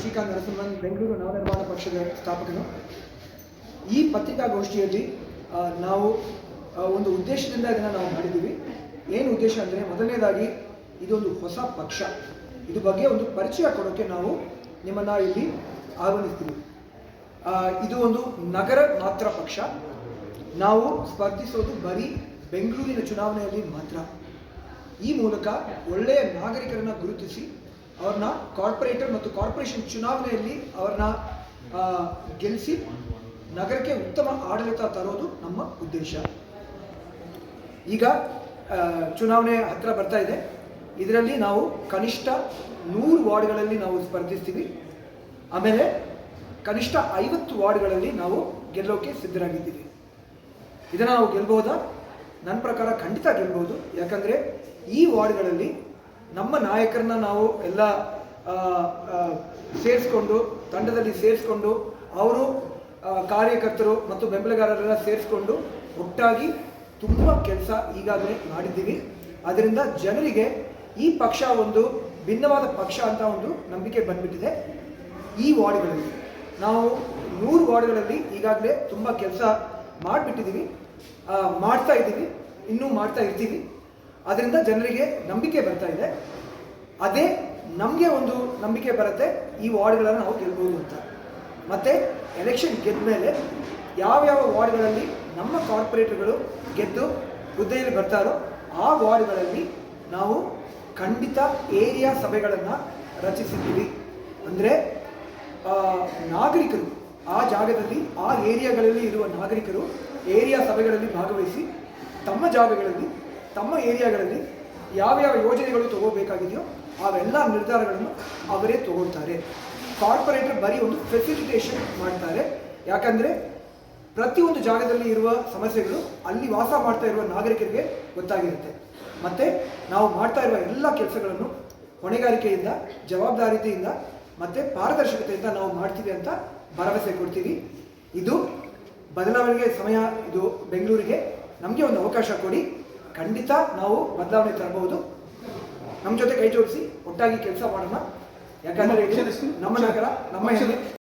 ಶ್ರೀಕಾಂತ್ ನರಸಿಂಹನ್, ಬೆಂಗಳೂರು ನವನಿರ್ಮಾಣ ಪಕ್ಷದ ಸ್ಥಾಪಕನು. ಈ ಪತ್ರಿಕಾಗೋಷ್ಠಿಯಲ್ಲಿ ನಾವು ಒಂದು ಉದ್ದೇಶದಿಂದ ಇದನ್ನು ನಾವು ಮಾಡಿದ್ದೀವಿ. ಏನು ಉದ್ದೇಶ ಅಂದರೆ, ಮೊದಲನೇದಾಗಿ ಇದೊಂದು ಹೊಸ ಪಕ್ಷ. ಇದು ಬಗ್ಗೆ ಒಂದು ಪರಿಚಯ ಕೊಡೋಕ್ಕೆ ನಾವು ನಿಮ್ಮನ್ನು ಇಲ್ಲಿ ಆಗಮಿಸ್ತೀವಿ ಇದು ಒಂದು ನಗರ ಮಾತ್ರ ಪಕ್ಷ. ನಾವು ಸ್ಪರ್ಧಿಸೋದು ಬರೀ ಬೆಂಗಳೂರಿನ ಚುನಾವಣೆಯಲ್ಲಿ ಮಾತ್ರ. ಈ ಮೂಲಕ ಒಳ್ಳೆಯ ನಾಗರಿಕರನ್ನು ಗುರುತಿಸಿ ಅವ್ರನ್ನ ಕಾರ್ಪೊರೇಟರ್ ಮತ್ತು ಕಾರ್ಪೊರೇಷನ್ ಚುನಾವಣೆಯಲ್ಲಿ ಅವ್ರನ್ನ ಗೆಲ್ಲಿಸಿ ನಗರಕ್ಕೆ ಉತ್ತಮ ಆಡಳಿತ ತರೋದು ನಮ್ಮ ಉದ್ದೇಶ. ಈಗ ಚುನಾವಣೆ ಹತ್ರ ಬರ್ತಾ ಇದೆ. ಇದರಲ್ಲಿ ನಾವು ಕನಿಷ್ಠ ನೂರು ವಾರ್ಡ್ಗಳಲ್ಲಿ ನಾವು ಸ್ಪರ್ಧಿಸ್ತೀವಿ. ಆಮೇಲೆ ಕನಿಷ್ಠ ಐವತ್ತು ವಾರ್ಡ್ಗಳಲ್ಲಿ ನಾವು ಗೆಲ್ಲೋಕೆ ಸಿದ್ಧರಾಗಿದ್ದೀವಿ. ಇದನ್ನು ನಾವು ಗೆಲ್ಬಹುದಾ? ನನ್ನ ಪ್ರಕಾರ ಖಂಡಿತ ಗೆಲ್ಬಹುದು. ಯಾಕಂದರೆ ಈ ವಾರ್ಡ್ಗಳಲ್ಲಿ ನಮ್ಮ ನಾಯಕರನ್ನ ನಾವು ಎಲ್ಲ ಸೇರಿಸ್ಕೊಂಡು, ತಂಡದಲ್ಲಿ ಸೇರಿಸ್ಕೊಂಡು, ಅವರು ಕಾರ್ಯಕರ್ತರು ಮತ್ತು ಬೆಂಬಲಗಾರರೆಲ್ಲ ಸೇರಿಸ್ಕೊಂಡು ಒಟ್ಟಾಗಿ ತುಂಬ ಕೆಲಸ ಈಗಾಗಲೇ ಮಾಡಿದ್ದೀವಿ. ಅದರಿಂದ ಜನರಿಗೆ ಈ ಪಕ್ಷ ಒಂದು ಭಿನ್ನವಾದ ಪಕ್ಷ ಅಂತ ಒಂದು ನಂಬಿಕೆ ಬಂದ್ಬಿಟ್ಟಿದೆ ಈ ವಾರ್ಡ್ಗಳಲ್ಲಿ. ನಾವು ನೂರು ವಾರ್ಡ್ಗಳಲ್ಲಿ ಈಗಾಗಲೇ ತುಂಬ ಕೆಲಸ ಮಾಡಿಬಿಟ್ಟಿದ್ದೀವಿ. ಮಾಡ್ತಾ ಇದ್ದೀವಿ. ಇನ್ನೂ ಮಾಡ್ತಾ ಇರ್ತೀವಿ. ಅದರಿಂದ ಜನರಿಗೆ ನಂಬಿಕೆ ಬರ್ತಾ ಇದೆ. ಅದೇ ನಮಗೆ ಒಂದು ನಂಬಿಕೆ ಬರುತ್ತೆ, ಈ ವಾರ್ಡ್ಗಳನ್ನು ನಾವು ಗೆಲ್ಬೋದು ಅಂತ. ಮತ್ತು ಎಲೆಕ್ಷನ್ ಗೆದ್ದ ಮೇಲೆ ಯಾವ್ಯಾವ ವಾರ್ಡ್ಗಳಲ್ಲಿ ನಮ್ಮ ಕಾರ್ಪೊರೇಟರ್ಗಳು ಗೆದ್ದು ಹುದ್ದೆಯಲ್ಲಿ ಬರ್ತಾರೋ ಆ ವಾರ್ಡ್ಗಳಲ್ಲಿ ನಾವು ಖಂಡಿತ ಏರಿಯಾ ಸಭೆಗಳನ್ನು ರಚಿಸಿದ್ದೀವಿ. ಅಂದರೆ ನಾಗರಿಕರು, ಆ ಜಾಗದಲ್ಲಿ, ಆ ಏರಿಯಾಗಳಲ್ಲಿ ಇರುವ ನಾಗರಿಕರು ಏರಿಯಾ ಸಭೆಗಳಲ್ಲಿ ಭಾಗವಹಿಸಿ ತಮ್ಮ ಜಾಗಗಳಲ್ಲಿ ತಮ್ಮ ಏರಿಯಾಗಳಲ್ಲಿ ಯಾವ್ಯಾವ ಯೋಜನೆಗಳು ತಗೋಬೇಕಾಗಿದೆಯೋ ಅವೆಲ್ಲ ನಿರ್ಧಾರಗಳನ್ನು ಅವರೇ ತಗೊಳ್ತಾರೆ. ಕಾರ್ಪೊರೇಟರ್ ಬರೀ ಒಂದು ಫೆಸಿಲಿಟೇಷನ್ ಮಾಡ್ತಾರೆ. ಯಾಕಂದರೆ ಪ್ರತಿಯೊಂದು ಜಾಗದಲ್ಲಿ ಇರುವ ಸಮಸ್ಯೆಗಳು ಅಲ್ಲಿ ವಾಸ ಮಾಡ್ತಾ ಇರುವ ನಾಗರಿಕರಿಗೆ ಗೊತ್ತಾಗಿರುತ್ತೆ. ಮತ್ತು ನಾವು ಮಾಡ್ತಾ ಇರುವ ಎಲ್ಲ ಕೆಲಸಗಳನ್ನು ಹೊಣೆಗಾರಿಕೆಯಿಂದ ಜವಾಬ್ದಾರಿತೆಯಿಂದ ಮತ್ತು ಪಾರದರ್ಶಕತೆಯಿಂದ ನಾವು ಮಾಡ್ತೀವಿ ಅಂತ ಭರವಸೆ ಕೊಡ್ತೀವಿ. ಇದು ಬದಲಾವಣೆಗೆ ಸಮಯ, ಇದು ಬೆಂಗಳೂರಿಗೆ ನಮಗೆ ಒಂದು ಅವಕಾಶ ಕೊಡಿ. ಖಂಡಿತ ನಾವು ಬದಲಾವಣೆ ತರಬಹುದು. ನಮ್ಮ ಜೊತೆ ಕೈ ಜೋಡಿಸಿ ಒಟ್ಟಾಗಿ ಕೆಲಸ ಮಾಡೋಣ. ಯಾಕಂದರೆ ನಮ್ಮ ನಗರ ನಮ್ಮ ಹೆಮ್ಮೆ.